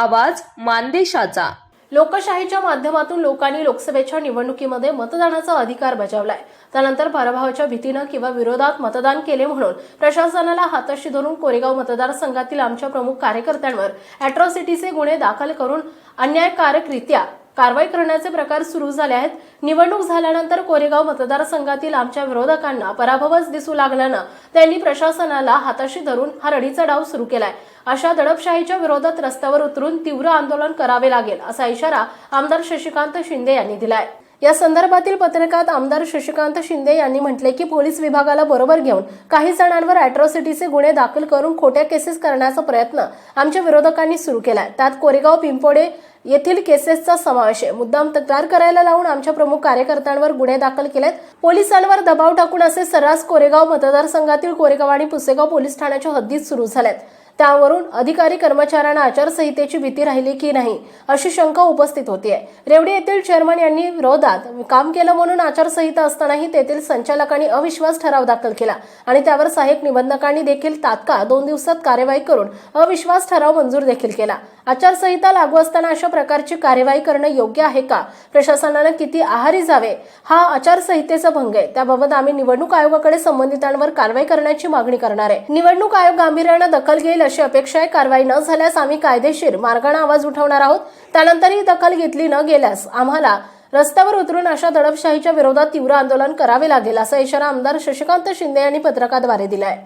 आवाज मानदेशाचा. लोकशाहीच्या माध्यमातून लोकांनी लोकसभेच्या निवडणुकीमध्ये मतदानाचा अधिकार बजावलाय. त्यानंतर पराभवाच्या भीतीनं किंवा विरोधात मतदान केले म्हणून प्रशासनाला हाताशी धरून कोरेगाव मतदारसंघातील आमच्या प्रमुख कार्यकर्त्यांवर अॅट्रॉसिटीचे गुन्हे दाखल करून अन्यायकारकरित्या कारवाई करण्याचे प्रकार सुरू झाले आहेत. निवडणूक झाल्यानंतर कोरेगाव मतदारसंघातील आमच्या विरोधकांना पराभवच दिसू लागल्यानं त्यांनी प्रशासनाला हाताशी धरून हा रडीचा डाव सुरू केलाय. अशा दडपशाहीच्या विरोधात रस्त्यावर उतरून तीव्र आंदोलन करावे लागेल असा इशारा आमदार शशिकांत शिंदे यांनी दिलाय. या संदर्भातील पत्रकात आमदार शशिकांत शिंदे यांनी म्हटले की पोलीस विभागाला बरोबर घेऊन काही जणांवर अॅट्रॉसिटीचे गुन्हे दाखल करून खोट्या केसेस करण्याचा प्रयत्न आमच्या विरोधकांनी सुरू केलाय. त्यात कोरेगाव पिंपोडे येथील केसेसचा समावेश आहे. मुद्दाम तक्रार करायला लावून आमच्या प्रमुख कार्यकर्त्यांवर गुन्हे दाखल केलेत. पोलिसांवर दबाव टाकून असे सर्रास कोरेगाव मतदारसंघातील कोरेगाव आणि पुसेगाव पोलीस ठाण्याच्या हद्दीत सुरू झाल्यात त्यावरून अधिकारी कर्मचाऱ्यांना आचारसंहितेची भीती राहिली की नाही अशी शंका उपस्थित होतीये. रेवडी येथील चेअरमन यांनी विरोधात काम केलं म्हणून आचारसंहिता असतानाही तेथील संचालकांनी अविश्वास ठराव दाखल केला आणि त्यावर सहाय्यक निबंधकांनी देखील तात्काळ दोन दिवसात कार्यवाही करून अविश्वास ठराव मंजूर देखील केला. आचारसंहिता लागू असताना अशा प्रकारची कार्यवाही करणं योग्य आहे का? प्रशासनानं किती आहारी जावे? हा आचारसंहितेचा भंग आहे. त्याबाबत आम्ही निवडणूक आयोगाकडे संबंधितांवर कारवाई करण्याची मागणी करणार आहे. निवडणूक आयोग गांभीर्यानं दखल घेईल अशी अपेक्षा आहे कारवाई न झाल्यास आम्ही कायदेशीर मार्गाने आवाज उठवणार आहोत. त्यानंतर ही दखल घेतली न गेल्यास आम्हाला रस्त्यावर उतरून अशा दडपशाहीच्या विरोधात तीव्र आंदोलन करावे लागेल असा इशारा आमदार शशिकांत शिंदे यांनी पत्रकाद्वारे दिलाय.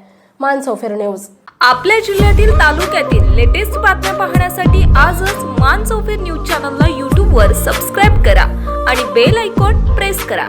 मानसोफेर न्यूज. आपल्या जिल्ह्यातील तालुक्यातील लेटेस्ट बातम्या पाहण्यासाठी आजच मान चौफेर न्यूज चॅनलला यूट्यूबवर सबस्क्राईब करा आणि बेल आयकॉन प्रेस करा.